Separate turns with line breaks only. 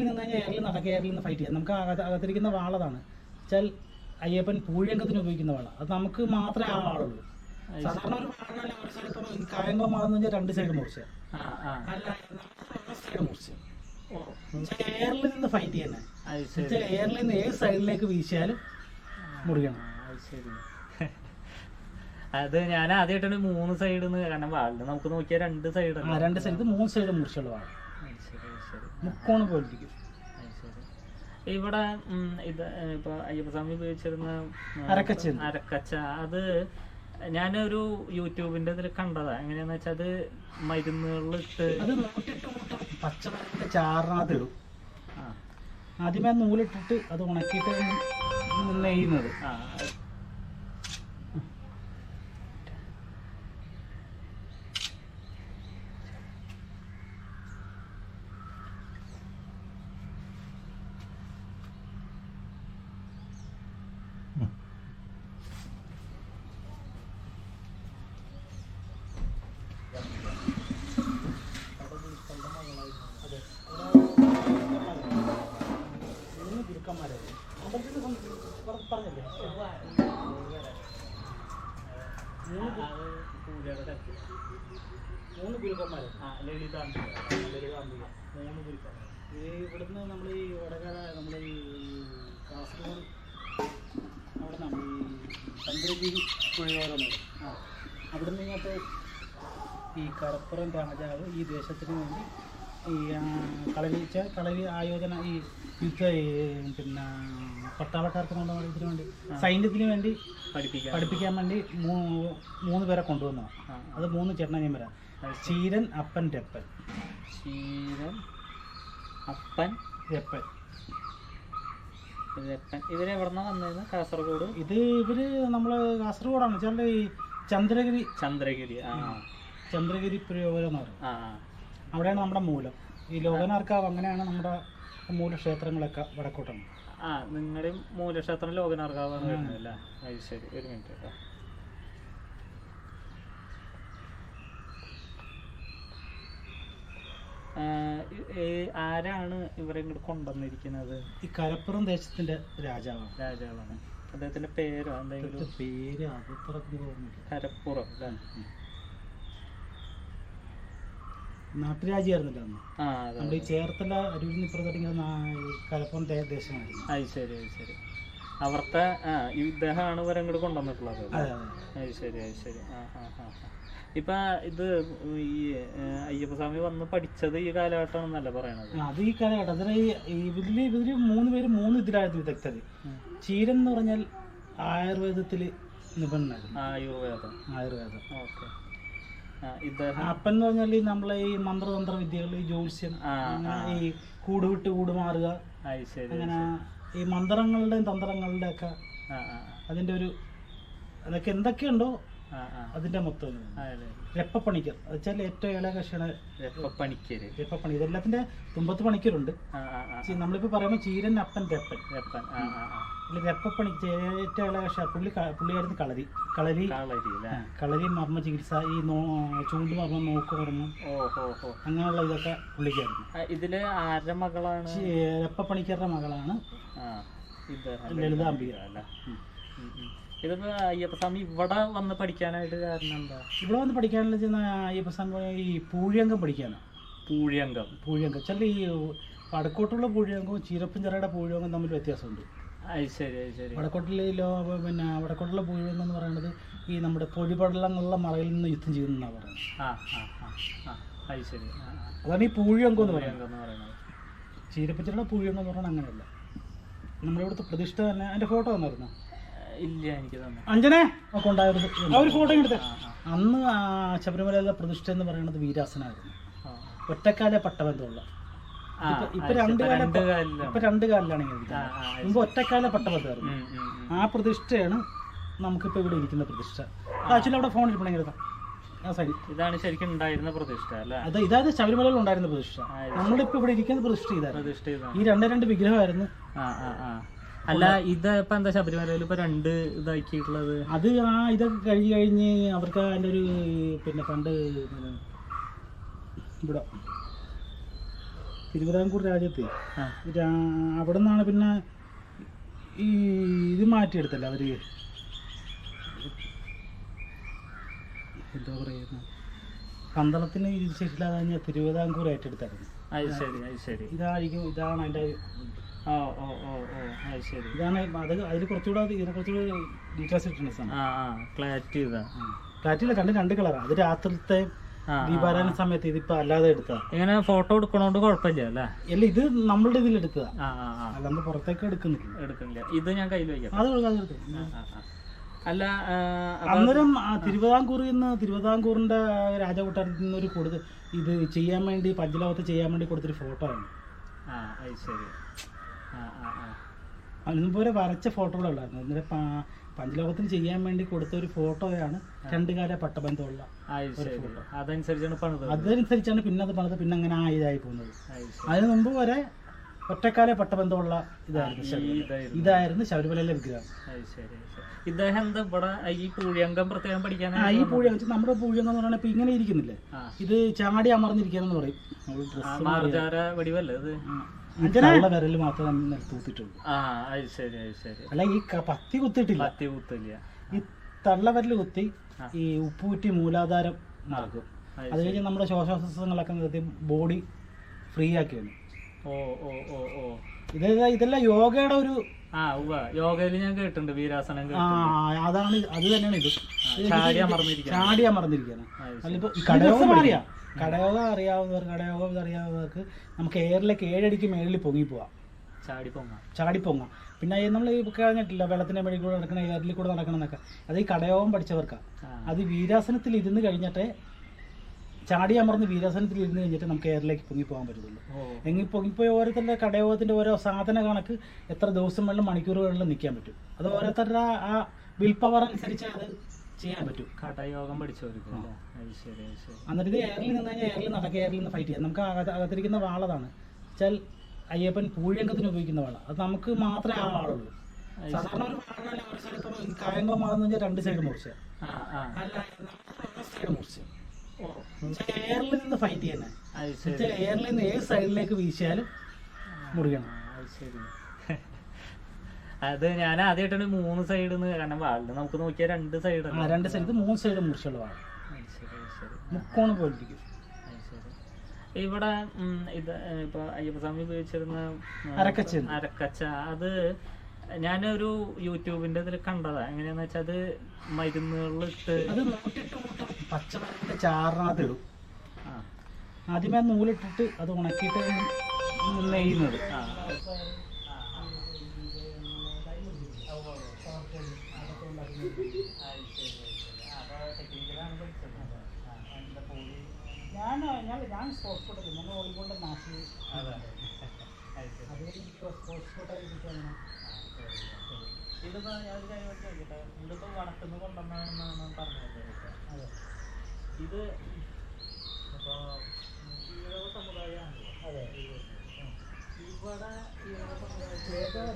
എയറിൽ നിന്ന് കഴിഞ്ഞാൽ എയറിൽ നടക്കുക എയറിൽ നിന്ന് ഫൈറ്റ് ചെയ്യാം. നമുക്ക് അകത്ത് അകത്തിരിക്കുന്ന വാളതാണ് വെച്ചാൽ അയ്യപ്പൻ പൂഴിയങ്കത്തിന് ഉപയോഗിക്കുന്ന വാള. അത് നമുക്ക് മാത്രമേ ആ വാളുള്ളൂ. സാധാരണ ഒരു വാളല്ല ഒരു ഈ കായംകുളം വാളെന്ന് വെച്ചാൽ രണ്ട് സൈഡ് മുറിച്ച അല്ല സൈഡ് മുറിച്ച എയറിൽ നിന്ന് ഫൈറ്റ് ചെയ്യാൻ
അത്
എയറിൽ നിന്ന് ഏത് സൈഡിലേക്ക് വീശിയാലും
അത് ശരി. അത് ഞാൻ ആദ്യമായിട്ടാണ് മൂന്ന് സൈഡിൽ നിന്ന് കാരണം വാളിൽ നമുക്ക് നോക്കിയാൽ രണ്ട് സൈഡ്
രണ്ട് സൈഡ് മൂന്ന് സൈഡ് മുറിച്ചുള്ള വാള.
ശരി.
മുക്കോണ് പോലിരിക്കും.
ഇവിടെ ഇത് ഇപ്പൊ അയ്യപ്പസ്വാമി ഉപയോഗിച്ചിരുന്ന
അരക്കച്ച.
അരക്കച്ച. അത് ഞാനൊരു യൂട്യൂബിന്റെ ഇതിൽ കണ്ടതാ. എങ്ങനെയാന്ന് വെച്ചാൽ അത്
മരുന്നുകളിട്ട് ചാറിനകത്ത് ഇടും ആദ്യമേ നൂലിട്ടിട്ട് അത് ഉണക്കിയിട്ട് നെയ്യുന്നത്.
ആ
മൂന്ന് ഗുരുക്കന്മാരായിരുന്നു അമ്പലത്തിൽ പറഞ്ഞല്ലേ മൂന്ന് ഗു-
അത് പൂജയുടെ കത്തി.
മൂന്ന് ഗുരുക്കന്മാർ
ആ ലളിതാംബിക
ലളിതാംബിക
മൂന്ന് ഗുരുക്കന്മാർ
ഇത് ഇവിടുന്ന് നമ്മൾ ഈ വടകര നമ്മൾ ഈ കാസർഗോഡ് അവിടെ നമ്മൾ ഈ ചന്ദ്രഗിരി പുഴയോരം
ആ
അവിടുന്ന് ഇങ്ങോട്ട് ഈ കടപ്പുറം രാജാവ് ഈ ദേശത്തിന് വേണ്ടി ഈ കളരി കളരി യുദ്ധ ഈ പിന്നെ പട്ടാളക്കാർക്ക് വേണ്ട ഇതിനു വേണ്ടി സൈന്യത്തിന് വേണ്ടി
പഠിപ്പിക്കാൻ.
പഠിപ്പിക്കാൻ വേണ്ടി മൂന്ന് പേരെ
കൊണ്ടുവന്നു
അത് മൂന്ന് ചേട്ടനെ
ഞാൻ വരാം
ചീരൻ അപ്പൻ രപ്പൻ.
ചീരൻ അപ്പൻ
രപ്പൻ.
രപ്പൻ. ഇവരെവിടുന്ന വന്നതെന്ന് കാസർഗോഡ്?
ഇത് ഇവർ നമ്മൾ കാസർഗോഡാണ്. ചേട്ടൻ ഈ ചന്ദ്രഗിരി
ചന്ദ്രഗിരി ആ.
ചന്ദ്രഗിരി പുരോഗമനം എന്ന് പറയും. അവിടെയാണ് നമ്മുടെ മൂലം. ഈ ലോകനാർക്കാവ് അങ്ങനെയാണ് നമ്മുടെ മൂലക്ഷേത്രങ്ങളൊക്കെ വടക്കോട്ടാണ്
ആ നിങ്ങളുടെ മൂലക്ഷേത്രം ലോകനാർക്കാവാണ് വരുന്നത് അല്ലേ അത് ശരി ഒരു മിനിറ്റ് കേട്ടോ ആരാണ് ഇവരെ ഇങ്ങോട്ട് കൊണ്ടുവന്നിരിക്കുന്നത്?
ഈ കരപ്പുറം ദേശത്തിന്റെ രാജാവാണ്.
രാജാവാണ്. അദ്ദേഹത്തിന്റെ പേരോ എന്തെങ്കിലും?
പേര് അത്
കരപ്പുറം
നാട്ടുരാജ്യമായിരുന്നില്ല അന്ന്. നമ്മുടെ ഈ ചേർത്തല അരൂരിൽ ഇപ്പുറത്തിങ്ങനെ കലപ്പം ദേശമായിരുന്നു
അത് ശരി അത് ശരി. അവിടുത്തെ ആ ഈ ഇദ്ദേഹമാണ് ഇവരെ ഇങ്ങോട്ട് കൊണ്ടുവന്നിട്ടുള്ളത്
അതെ
ശരി അത് ശരി. ആ ആ ആ. ഇപ്പൊ ഇത് ഈ അയ്യപ്പസ്വാമി വന്ന് പഠിച്ചത് ഈ കാലഘട്ടമാണെന്നല്ല പറയണത്?
അത് ഈ കാലഘട്ടം. അതിൽ ഇതിൽ ഇവർ മൂന്ന് പേര് മൂന്ന് ഇതിലായിരുന്നു വിദഗ്ധര്. ചീരൻ എന്ന് പറഞ്ഞാൽ ആയുർവേദത്തിൽ നിപുണനായിരുന്നു
ആയുർവേദം.
ആയുർവേദം.
ഓക്കെ.
അപ്പൻ എന്ന് പറഞ്ഞാൽ നമ്മളെ ഈ മന്ത്രതന്ത്ര വിദ്യകൾ ഈ ജ്യോത്സ്യം ഈ കൂട് വിട്ട് കൂട് മാറുക അങ്ങനെ ഈ മന്ത്രങ്ങളുടെയും തന്ത്രങ്ങളുടെയും ഒക്കെ
ആ
ഒരു അതൊക്കെ എന്തൊക്കെയുണ്ടോ അതിന്റെ മൊത്തം രപ്പപ്പണിക്കർ. അത് വെച്ചാൽ ഏറ്റവും ഇളയ കക്ഷിയാണ്
രപ്പപ്പണിക്കർ
രപ്പപ്പണി. ഇതെല്ലാത്തിന്റെ തുമ്പത്ത് പണിക്കരുണ്ട്. നമ്മളിപ്പോ പറയുമ്പോൾ ചീരൻ അപ്പൻ രപ്പൻ.
രപ്പൻ
രപ്പപ്പണി ഏറ്റവും ഇളയ കക്ഷി പുള്ളി പുള്ളിയായിരുന്നു കളരി. കളരി.
കളരി
മർമ്മ ചികിത്സ ഈ നോ ചൂണ്ട് മർമ്മം നോക്ക് മർമ്മം. അങ്ങനെയുള്ള ഇതൊക്കെ പുള്ളിക്കായിരുന്നു.
ഇതിൽ ആരുടെ മകളാണ്?
രപ്പപ്പണിക്കരുടെ മകളാണ് ലളിതാംബിക.
അല്ലേ. ഇതിപ്പോ അയ്യപ്പസ്വാമി ഇവിടെ വന്ന് പഠിക്കാനായിട്ട് കാരണം എന്താ?
ഇവിടെ വന്ന് പഠിക്കാനുള്ള ചെന്ന അയ്യപ്പസ്വാമി ഈ പൂഴിയങ്കം പഠിക്കാനാണ്
പൂഴിയങ്കം.
പൂഴിയങ്കം. ചില ഈ വടക്കോട്ടുള്ള പൂഴിയങ്കവും ചീരപ്പഞ്ചിറയുടെ പൂഴിയങ്കം തമ്മിൽ വ്യത്യാസമുണ്ട്. വടക്കോട്ടിലോ പിന്നെ വടക്കോട്ടുള്ള പൂഴിയങ്കം എന്ന് പറയുന്നത് ഈ നമ്മുടെ പൊഴിപടലങ്ങളുള്ള മറയിൽ നിന്ന് യുദ്ധം ചെയ്യുന്നതാണ് പറയുന്നത്. അതാണ് ഈ പൂഴിയങ്കം എന്ന് പറയുന്നത്. ചീരപ്പഞ്ചിറയുടെ പൂഴിയങ്കം എന്ന് പറയുന്നത് അങ്ങനെയല്ല. നമ്മുടെ ഇവിടുത്തെ പ്രതിഷ്ഠ തന്നെ അതിന്റെ ഫോട്ടോ വന്നായിരുന്നു?
ആ, ഇല്ല എനിക്ക് തന്നെ
അഞ്ജനെ? ആ ഒരു ഫോട്ടോ എടുത്തേ. അന്ന് ആ ശബരിമലയിലെ പ്രതിഷ്ഠ എന്ന് പറയുന്നത് വീരാസനായിരുന്നു. ഒറ്റക്കാലെ പട്ടബന്ധമുള്ള. ഇപ്പൊ- രണ്ട്. കാല ഇപ്പൊ രണ്ട് കാലിലാണ് ഇരിക്കുന്നത്. മുമ്പ് ഒറ്റക്കാല പട്ടബന്ധമായിരുന്നു. ആ പ്രതിഷ്ഠയാണ് നമുക്കിപ്പോ ഇവിടെ ഇരിക്കുന്ന പ്രതിഷ്ഠ. ആക്ച്വലി അവിടെ ഫോൺ ഇരിപ്പണെങ്കിൽ
ഇതാണ് ശരിക്കും ഉണ്ടായിരുന്ന പ്രതിഷ്ഠ അല്ലേ?
അത് ഇതായത് ശബരിമലയിൽ ഉണ്ടായിരുന്ന പ്രതിഷ്ഠ. നമ്മളിപ്പോ ഇവിടെ ഇരിക്കുന്ന പ്രതിഷ്ഠ ഇതായിരുന്നു. ഈ രണ്ടേ രണ്ട് വിഗ്രഹമായിരുന്നു.
ആ ആ ആ. അല്ല ഇത് ഇപ്പൊ എന്താ ശബരിമലയിൽ ഇപ്പൊ രണ്ട് ഇതാക്കിയിട്ടുള്ളത്?
അത് ആ ഇതൊക്കെ കഴിഞ്ഞു കഴിഞ്ഞ് അവർക്ക് അതിന്റെ ഒരു പിന്നെ പണ്ട് ഇവിടെ തിരുവിതാംകൂർ രാജ്യത്ത്. അവിടെ നിന്നാണ് പിന്നെ ഈ ഇത് മാറ്റിയെടുത്തല്ല അവർ? എന്താ പറയുന്ന? പന്തളത്തിന് ഇത് ശരിയില്ലാതെ തിരുവിതാംകൂർ ഏറ്റെടുത്തായിരുന്നു.
അത് ശരി അത് ശരി.
ഇതായിരിക്കും ഇതാണ് അതിന്റെ
ഓ ഓ ഓ ഓ അത് ശരി
ഇതാണ് അത് അതിൽ കുറച്ചുകൂടെ ഇതിനെ കുറച്ചുകൂടെ ഡീറ്റെയിൽസ് ഇട്ടിട്ടുണ്ട് സാധനം.
ആ
ഫ്ലാറ്റില്ല രണ്ട് രണ്ട് കളറാണ് അത് രാത്രിത്തെ
ആ
ദീപാരാധന സമയത്ത് ഇതിപ്പോ അല്ലാതെ എടുത്തതാ
ഇങ്ങനെ ഫോട്ടോ എടുക്കണോണ്ട് കുഴപ്പമില്ല അല്ലേ?
അല്ല ഇത് നമ്മളുടെ ഇതിൽ എടുത്തതാ പുറത്തേക്ക് എടുക്കുന്നില്ല.
എടുക്കണില്ല ഇത് ഞാൻ കയ്യിൽ വയ്ക്കാം
അത്.
അല്ല
അന്നേരം തിരുവിതാംകൂറിൽ നിന്ന് തിരുവിതാംകൂറിന്റെ രാജകൊട്ടാരത്തിൽ നിന്ന് ഒരു കൊടുത്ത് ഇത് ചെയ്യാൻ വേണ്ടി പഞ്ചലോകത്ത് ചെയ്യാൻ വേണ്ടി കൊടുത്തൊരു ഫോട്ടോ ആണ്.
ആ അത് ശരി ആ ആ ആ.
അതിന് പോലെ വരച്ച ഫോട്ടോകളുണ്ടായിരുന്നു എന്നിട്ട് പഞ്ചലോകത്തിന് ചെയ്യാൻ വേണ്ടി കൊടുത്ത ഒരു ഫോട്ടോയാണ് രണ്ട് കാല പട്ടബന്ധമുള്ള
അതനുസരിച്ചാണ് പണിത്
അതനുസരിച്ചാണ് പിന്നെ അത് പണിത് പിന്നെ അങ്ങനെ ആ ഇതായി പോകുന്നത് അതിനു മുമ്പ് വരെ ഒറ്റക്കാല പട്ടബന്ധമുള്ള ഇതായിരുന്നു
ഇതായിരുന്നു.
ശബരിമലയിലെ വിഗ്രഹം.
ഇദ്ദേഹം എന്താ ഇവിടെ ഈ പൂഴിയങ്കം പ്രത്യേകം
ഈ നമ്മുടെ പൂഴെന്ന് പറഞ്ഞാൽ പറയുന്നത് ഇങ്ങനെ ഇരിക്കുന്നില്ലേ? ഇത് ചാടി അമർന്നിരിക്കാന്ന് പറയും. വിരൽ മാത്രമേ നിലത്തൂത്തിട്ടുള്ളൂ
ആ അത് ശരി അത് ശരി.
അല്ല ഈ ക- പത്തി കുത്തിട്ടില്ല
പത്തി കുത്തില്ല
ഈ തള്ളവരൽ കുത്തി. ഈ ഉപ്പൂറ്റി മൂലാധാരം നടക്കും
അത്
അത് കഴിഞ്ഞ് നമ്മുടെ ശ്വാസോച്ഛ്വാസങ്ങളൊക്കെ നിർത്തി ബോഡി ഫ്രീ ആക്കിയാണ്
ഓ ഓ ഓ ഓ.
ഇതെല്ലാം ഇതെല്ലാം യോഗയുടെ ഒരു
യോഗയിൽ ഞാൻ കേട്ടിട്ടുണ്ട് വീരാസനം
അതാണ് അത് തന്നെയാണ്. ഇത്
ചാടി അമർന്നിരിക്കണം
അതിലിപ്പോ കടയോഗം അറിയാം കടയോഗം അറിയാവുന്നവർ കടയോഗം അറിയാവുന്നവർക്ക് നമുക്ക് എയറിലേക്ക് ഏഴടിക്ക് മേളിൽ പൊങ്ങി പോവാം.
ചാടി പൊങ്ങാം.
ചാടി പൊങ്ങാം. പിന്നെ നമ്മൾ ഈ കഴിഞ്ഞിട്ടില്ല വെള്ളത്തിന്റെ മേളിൽ കൂടെ നടക്കണ എയറിൽ കൂടെ നടക്കണം എന്നൊക്കെ അത് ഈ കടയോഗം പഠിച്ചവർക്കാണ് അത് വീരാസനത്തിൽ ഇരുന്ന് കഴിഞ്ഞിട്ട് ചാടി അമർന്ന് വീരാസനത്തിൽ ഇരുന്ന് കഴിഞ്ഞിട്ട് നമുക്ക് എയറിലേക്ക് പൊങ്ങി പോകാൻ പറ്റത്തുള്ളൂ. എങ്കിൽ പൊങ്ങിപ്പോയി ഓരോരുത്തരുടെ കടയോഗത്തിന്റെ ഓരോ സാധന കണക്ക് എത്ര ദിവസം വെള്ളം മണിക്കൂറുകളിൽ നിൽക്കാൻ പറ്റും. അത് ഓരോരുത്തരുടെ ആ വിൽ പവർ അനുസരിച്ച് അത് ചെയ്യാൻ പറ്റും.
കടയോഗം പഠിച്ചവർക്ക്.
എന്നിട്ട് ഇത് എയറിൽ നിന്ന് കഴിഞ്ഞാൽ എയറിൽ നടക്കുക എയറിൽ നിന്ന് ഫൈറ്റ് ചെയ്യാം നമുക്ക് അകത്ത് അകത്തിരിക്കുന്ന വാളതാണ്. വെച്ചാൽ അയ്യപ്പൻ പൂഴിയങ്കത്തിന് ഉപയോഗിക്കുന്ന വാള. അത് നമുക്ക് മാത്രമേ ആ വാളുള്ളൂ. സാധാരണ ഒരു ഒരു കായംകുളം രണ്ട് സൈഡ് മുറിച്ച് അല്ല സൈഡ് മുറിച്ച എയറിൽ നിന്ന് ഫൈറ്റ്
ചെയ്യണേ.
എയറിൽ നിന്ന് ഏത് സൈഡിലേക്ക് വീശിയാലും മുറിയണം.
അത് ഞാൻ ആദ്യമായിട്ടാണ് മൂന്ന് സൈഡിൽ നിന്ന് കാരണം വാളിന് നമുക്ക് നോക്കിയാൽ രണ്ട് സൈഡ്
രണ്ട് സൈഡ് മൂന്ന് സൈഡ് മുറിച്ചുള്ള
ശരി
മുക്കോണ് പോലിരിക്കും
ഇവിടെ ഇത് ഇപ്പൊ അയ്യപ്പസ്വാമി ഉപയോഗിച്ചിരുന്ന
അരക്കച്ച
അരക്കച്ച. അത് ഞാനൊരു യൂട്യൂബിന്റെ ഇതിൽ കണ്ടതാ. എങ്ങനെയാന്ന് വെച്ചാൽ അത് മരുന്നുകളിട്ട്
അത് നൂറ്റിട്ട് കൂട്ടം പച്ചമരത്തിന്റെ ചാറിനകത്ത് ഇടും.
ആ.
ആദ്യമേ ആ നൂലിട്ടിട്ട് അത് ഉണക്കിയിട്ട് നെയ്യുന്നത്. ഞാൻ ഞാൻ സ്പോർട്സ്
അതെ.
സ്പോർട്സ് കിട്ടുകയാണ്
ഇതിപ്പോ ഞാൻ ഒരു കാര്യം ചോദിക്കട്ടെ ഇതിപ്പോ വടക്കുന്ന് കൊണ്ടുവന്നാണെന്നാണ് പറഞ്ഞത്. ഇത് സമുദായമാണല്ലോ
അതെ.
ഇവിടെ
ചേട്ടൻ